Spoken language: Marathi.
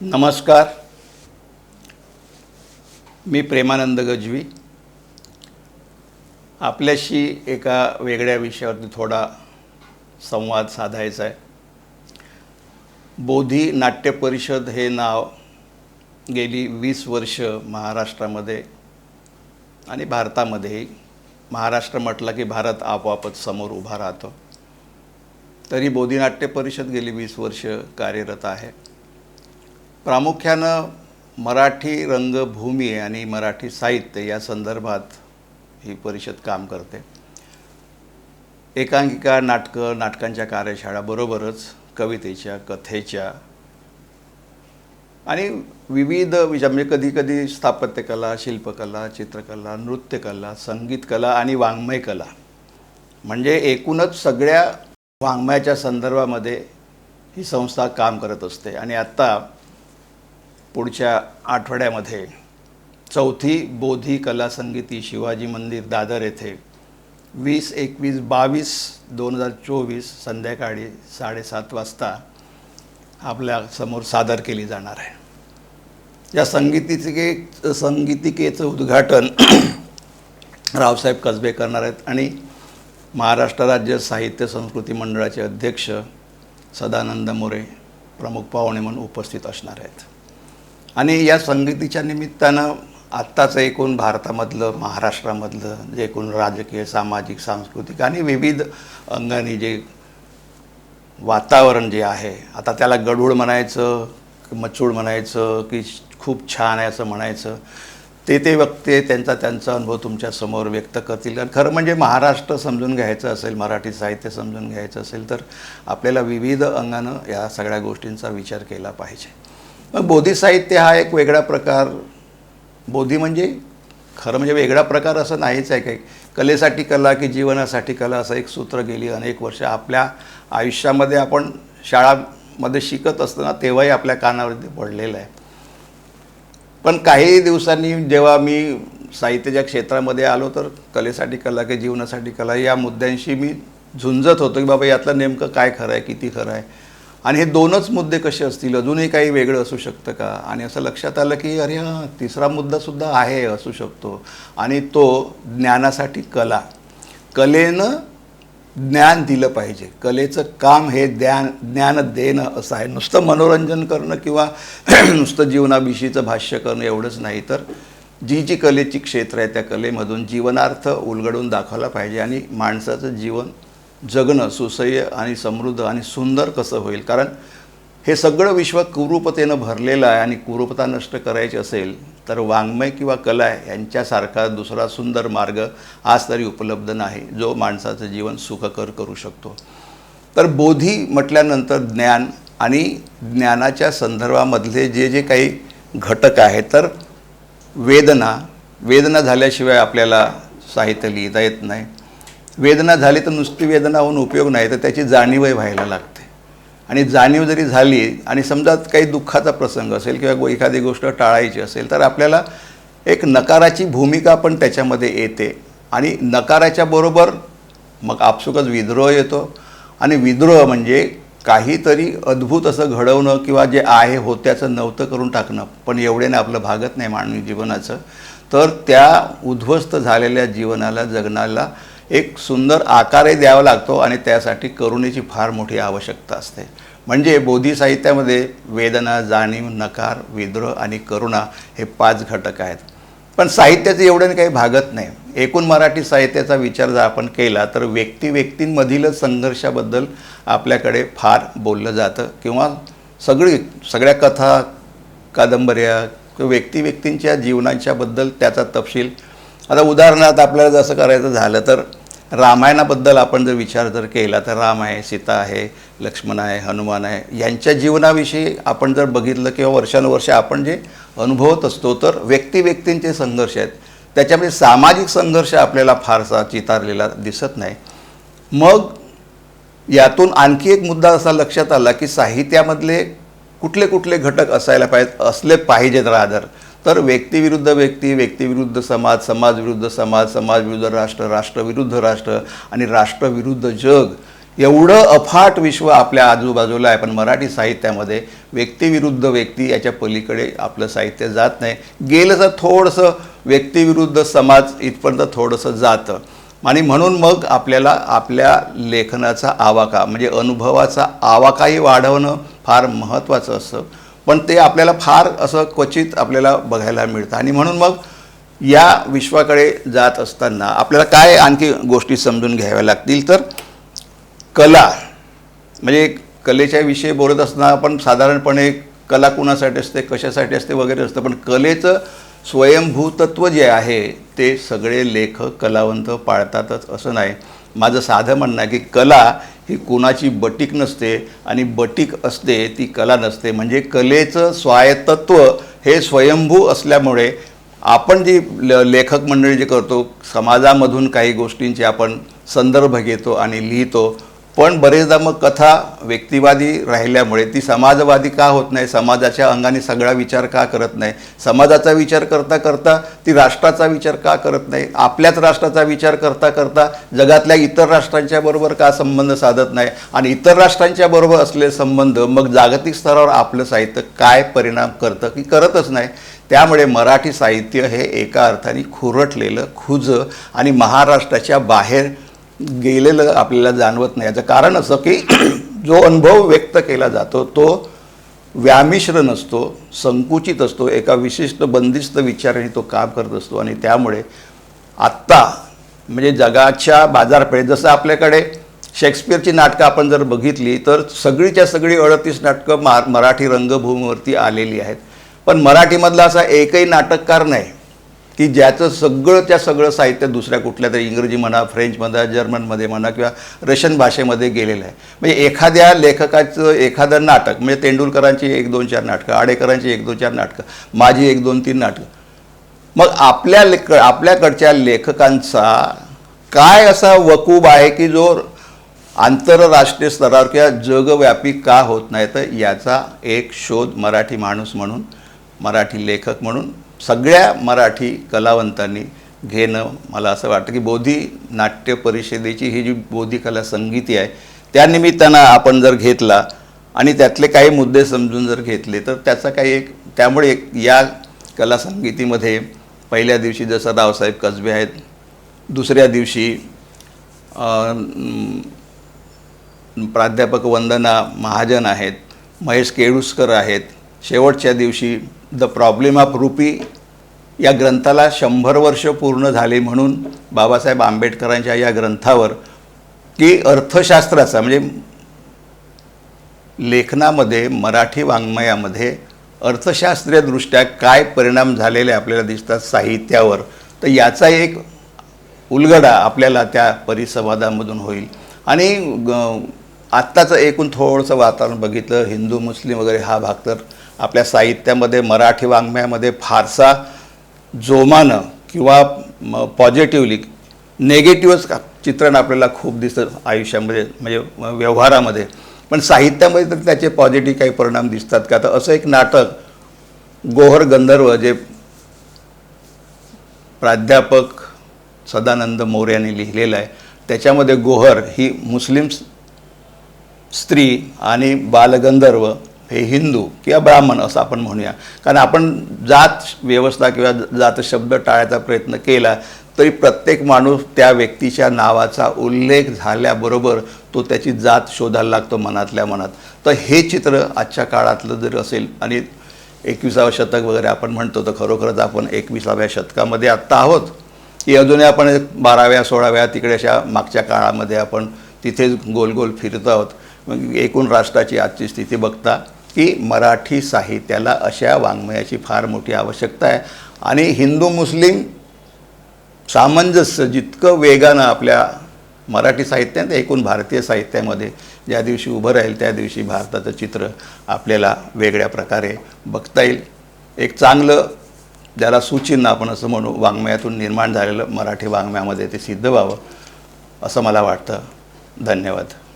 नमस्कार. मी प्रेमानंद गजवी. आपल्याशी एका वेगळ्या विषयावरती थोडा संवाद साधायचा आहे. बोधी नाट्य परिषद हे नाव गेली वीस वर्ष महाराष्ट्रामध्ये आणि भारतामध्येही. महाराष्ट्र म्हटलं की भारत आपोआपच समोर उभा राहतो. तरी बोधी नाट्य परिषद गेली वीस वर्ष कार्यरत आहे. प्रामुख्यानं मराठी रंगभूमी आणि मराठी साहित्य या संदर्भात ही परिषद काम करते. एकांकिका नाटकं नाटकांच्या कार्यशाळाबरोबरच कवितेच्या कथेच्या आणि विविध विषय म्हणजे कधी कधी स्थापत्यकला शिल्पकला चित्रकला नृत्यकला संगीतकला आणि वाङ्मय कला म्हणजे एकूणच सगळ्या वाङ्मयाच्या संदर्भामध्ये ही संस्था काम करत असते. आणि आत्ता पुढच्या आठवड्यामध्ये चौथी बोधी कला संगीती शिवाजी मंदिर दादर येथे वीस एकवीस बावीस दोन हजार चोवीस संध्याकाळी साडेसात वाजता आपल्यासमोर सादर केली जाणार आहे. या संगीतिके संगीतिकेचं उद्घाटन रावसाहेब कसबे करणार आहेत आणि महाराष्ट्र राज्य साहित्य संस्कृती मंडळाचे अध्यक्ष सदानंद मोरे प्रमुख पाहुणे म्हणून उपस्थित असणार आहेत. आणि या संगीतीच्या निमित्तानं आत्ताचं एकूण भारतामधलं महाराष्ट्रामधलं जे एकूण राजकीय सामाजिक सांस्कृतिक आणि विविध अंगाने जे वातावरण जे आहे आता त्याला गडूळ म्हणायचं मचूळ म्हणायचं की खूप छान आहे असं म्हणायचं ते ते वक्ते त्यांचा त्यांचा अनुभव तुमच्यासमोर व्यक्त करतील. आणि खरं म्हणजे महाराष्ट्र समजून घ्यायचं असेल मराठी साहित्य समजून घ्यायचं असेल तर आपल्याला विविध अंगानं या सगळ्या गोष्टींचा विचार केला पाहिजे. मग बोधी साहित्य हा एक वेगळा प्रकार. बोधी म्हणजे खरं म्हणजे वेगळा प्रकार असं नाहीच आहे काही. कलेसाठी कला की जीवनासाठी कला असं एक सूत्र गेली अनेक वर्ष आपल्या आयुष्यामध्ये आपण शाळामध्ये शिकत असताना तेव्हाही आपल्या कानावरती पडलेलं आहे. पण काही दिवसांनी जेव्हा मी साहित्याच्या क्षेत्रामध्ये आलो तर कलेसाठी कला की जीवनासाठी कला या मुद्द्यांशी मी झुंजत होतो की बाबा यातलं नेमकं काय खरं आहे किती खरं आहे. आणि हे दोनच मुद्दे कसे असतील? अजूनही काही वेगळं असू शकतं का? आणि असं लक्षात आलं की अरे हां तिसरा मुद्दासुद्धा आहे असू शकतो. आणि तो ज्ञानासाठी कला. कलेनं ज्ञान दिलं पाहिजे. कलेचं काम हे ज्ञान ज्ञान देणं असं आहे. नुसतं मनोरंजन करणं किंवा नुसतं जीवनाविषयीचं भाष्य करणं एवढंच नाही. तर जी जी कलेची क्षेत्र आहे त्या कलेमधून जीवनार्थ उलगडून दाखवला पाहिजे आणि माणसाचं जीवन जगणं सुसह्य आणि समृद्ध आणि सुंदर कसं होईल? कारण हे सगळं विश्व कुरूपतेनं भरलेलं आहे आणि कुरूपता नष्ट करायची असेल तर वाङ्मय किंवा कला यांच्यासारखा दुसरा सुंदर मार्ग आज तरी उपलब्ध नाही जो माणसाचं जीवन सुखकर करू शकतो. तर बोधी म्हटल्यानंतर ज्ञान आणि ज्ञानाच्या संदर्भामधले जे जे काही घटक आहेत तर वेदना वेदना झाल्याशिवाय आपल्याला साहित्य लिहिता येत नाही. वेदना झाली तर नुसती वेदना होऊन उपयोग नाही तर त्याची जाणीवही व्हायला लागते. आणि जाणीव जरी झाली आणि समजा काही दुःखाचा प्रसंग असेल किंवा एखादी गोष्ट टाळायची असेल तर आपल्याला एक नकाराची भूमिका पण त्याच्यामध्ये येते. आणि नकाराच्या बरोबर मग आपसुकच विद्रोह येतो. आणि विद्रोह म्हणजे काहीतरी अद्भुत असं घडवणं किंवा जे आहे होत्याचं नव्हतं करून टाकणं पण एवढ्याने आपलं भागत नाही मानवी जीवनाचं. तर त्या उद्ध्वस्त झालेल्या जीवनाला जगण्याला एक सुंदर आकारही द्यावा लागतो आणि त्यासाठी करुणेची फार मोठी आवश्यकता असते. म्हणजे बोधी साहित्यामध्ये वेदना जाणीव नकार विद्रोह आणि करुणा हे पाच घटक आहेत. पण साहित्याचं एवढं काही भागत नाही. एकूण मराठी साहित्याचा विचार जर आपण केला तर व्यक्ती व्यक्तींमधीलच संघर्षाबद्दल आपल्याकडे फार बोललं जातं. किंवा सगळी सगळ्या कथा कादंबऱ्या किंवा व्यक्ती व्यक्तींच्या जीवनाच्याबद्दल त्याचा तपशील. आता उदाहरणार्थ आपल्याला जसं करायचं झालं तर रामायणाबद्दल आपण जर विचार जर केला तर राम आहे सीता आहे लक्ष्मण आहे हनुमान आहे यांच्या जीवनाविषयी आपण जर बघितलं किंवा वर्षानुवर्षे आपण जे अनुभवत असतो तर व्यक्ती व्यक्तींचे संघर्ष आहेत. त्याच्यामध्ये सामाजिक संघर्ष आपल्याला फारसा चितारलेला दिसत नाही. मग यातून आणखी एक मुद्दा असा लक्षात आला की साहित्यामधले कुठले कुठले घटक असायला पाहिजेत असले पाहिजेत रादर. तर व्यक्तीविरुद्ध व्यक्ती व्यक्तिविरुद्ध समाज समाजविरुद्ध समाज समाजविरुद्ध राष्ट्र राष्ट्रविरुद्ध राष्ट्र आणि राष्ट्रविरुद्ध जग. एवढं अफाट विश्व आपल्या आजूबाजूला आहे पण मराठी साहित्यामध्ये व्यक्तिविरुद्ध व्यक्ती याच्या पलीकडे आपलं साहित्य जात नाही. गेलं तर थोडंसं व्यक्तिविरुद्ध समाज इथपर्यंत थोडंसं जातं. आणि म्हणून मग आपल्याला आपल्या लेखनाचा आवाका म्हणजे अनुभवाचा आवाकाही वाढवणं फार महत्त्वाचं असतं. पण ते आपल्याला फार असं क्वचित आपल्याला बघायला मिळतं. आणि म्हणून मग या विश्वाकडे जात असताना आपल्याला काय आणखी गोष्टी समजून घ्याव्या लागतील? तर कला म्हणजे कलेच्या विषयी बोलत असताना आपण साधारणपणे कला कुणासाठी असते कशासाठी असते वगैरे असतं पण कलेचं स्वयंभूतत्व जे आहे ते सगळे लेखक कलावंत पाळतातच असं नाही. माझं साधं म्हणणं आहे की कला ही कुणाची बटीक नसते आणि बटीक असते ती कला नसते. म्हणजे कलेचं स्वायत्तत्व हे स्वयंभू असल्यामुळे आपण जी ल लेखक मंडळी जे करतो समाजामधून काही गोष्टींचे आपण संदर्भ घेतो आणि लिहितो पण बरेचदा मग कथा व्यक्तिवादी राहिल्यामुळे ती समाजवादी का होत नाही? समाजाच्या अंगाने सगळा विचार का करत नाही? समाजाचा विचार करता करता ती राष्ट्राचा विचार का करत नाही? आपल्याच राष्ट्राचा विचार करता करता जगातल्या इतर राष्ट्रांच्या बरोबर का संबंध साधत नाही? आणि इतर राष्ट्रांच्या बरोबर असलेले संबंध मग जागतिक स्तरावर आपलं साहित्य काय परिणाम करतं की करतच नाही? त्यामुळे मराठी साहित्य हे एका अर्थाने खुरटलेलं खुजं आणि महाराष्ट्राच्या बाहेर गेलेलं आपल्याला जाणवत नाही. याचं कारण असं की जो अनुभव व्यक्त केला जातो तो व्यामिश्र नसतो संकुचित असतो एका विशिष्ट बंदिस्त विचाराने तो काम करत असतो आणि त्यामुळे आत्ता म्हणजे जगाच्या बाजारपेठेत जसं आपल्याकडे शेक्सपियरची नाटकं आपण जर बघितली तर सगळीच्या सगळी अडतीस नाटकं मा मराठी रंगभूमीवरती आलेली आहेत. पण मराठीमधला असा एकही नाटककार नाही. की ज्याचं सगळं त्या सगळं साहित्य दुसऱ्या कुठल्या तरी इंग्रजी म्हणा फ्रेंच म्हणा जर्मनमध्ये म्हणा किंवा रशियन भाषेमध्ये गेलेलं आहे. म्हणजे एखाद्या लेखकाचं एखादं नाटक म्हणजे तेंडुलकरांची एक दोन चार नाटकं आडेकरांची एक दोन चार नाटकं माझी एक दोन तीन नाटकं. मग आपल्या लेख आपल्याकडच्या लेखकांचा काय असा वकूब आहे की जो आंतरराष्ट्रीय स्तरावर किंवा जगव्यापी का होत नाही? तर याचा एक शोध मराठी माणूस म्हणून मराठी लेखक म्हणून सगळ्या मराठी कलावंतांनी घेणं मला असं वाटतं की बोधी नाट्य परिषदेची ही जी बोधी कला संगीती आहे त्यानिमित्तानं आपण जर घेतला आणि त्यातले काही मुद्दे समजून जर घेतले तर त्याचा काही एक त्यामुळे एक या कला संगीतीमध्ये पहिल्या दिवशी जसं रावसाहेब कसबे आहेत दुसऱ्या दिवशी प्राध्यापक वंदना महाजन आहेत महेश केळुसकर आहेत शेवटच्या दिवशी द प्रॉब्लेम ऑफ रुपी या ग्रंथाला शंभर वर्ष पूर्ण झाले म्हणून बाबासाहेब आंबेडकरांच्या या ग्रंथावर की अर्थशास्त्राचा म्हणजे लेखनामध्ये मराठी वाङ्मयामध्ये अर्थशास्त्रीयदृष्ट्या काय परिणाम झालेले आपल्याला दिसतात साहित्यावर तर याचा एक उलगडा आपल्याला त्या परिसंवादामधून होईल. आणि ग- आत्ताचं एकूण थोडंसं वातावरण बघितलं हिंदू मुस्लिम वगैरे हा भाग तर आपल्या साहित्यामध्ये मराठी वाङ्मयामध्ये फारसा जोमानं किंवा पॉझिटिव्हली नेगेटिव्हच का चित्रण आपल्याला खूप दिसतं आयुष्यामध्ये म्हणजे व्यवहारामध्ये. पण साहित्यामध्ये तर त्याचे पॉझिटिव्ह काही परिणाम दिसतात का? तर असं एक नाटक गोहर गंधर्व जे प्राध्यापक सदानंद मोरे यांनी लिहिलेलं आहे त्याच्यामध्ये गोहर ही मुस्लिम स्त्री आणि बालगंधर्व हे हिंदू किंवा ब्राह्मण असं आपण म्हणूया. कारण आपण जात व्यवस्था किंवा जात शब्द टाळायचा प्रयत्न केला तरी प्रत्येक माणूस त्या व्यक्तीच्या नावाचा उल्लेख झाल्याबरोबर तो त्याची जात शोधायला लागतो मनातल्या मनात. तर हे चित्र आजच्या काळातलं जर असेल आणि एकविसावं शतक वगैरे आपण म्हणतो तर खरोखरच आपण एकविसाव्या शतकामध्ये आत्ता आहोत. की अजूनही आपण बाराव्या सोळाव्या तिकडे अशा मागच्या काळामध्ये आपण तिथेच गोल गोल फिरत आहोत. मग एकूण राष्ट्राची आजची स्थिती बघता की मराठी साहित्याला अशा वाङ्मयाची फार मोठी आवश्यकता आहे. आणि हिंदू मुस्लिम सामंजस्य जितकं वेगानं आपल्या मराठी साहित्यात एकूण भारतीय साहित्यामध्ये ज्या दिवशी उभं राहील त्या दिवशी भारताचं चित्र आपल्याला वेगळ्या प्रकारे बघता येईल. एक चांगलं ज्याला सुचिन्ह आपण असं म्हणू वाङ्मयातून निर्माण झालेलं मराठी वाङ्मयामध्ये ते सिद्ध व्हावं असं मला वाटतं. धन्यवाद.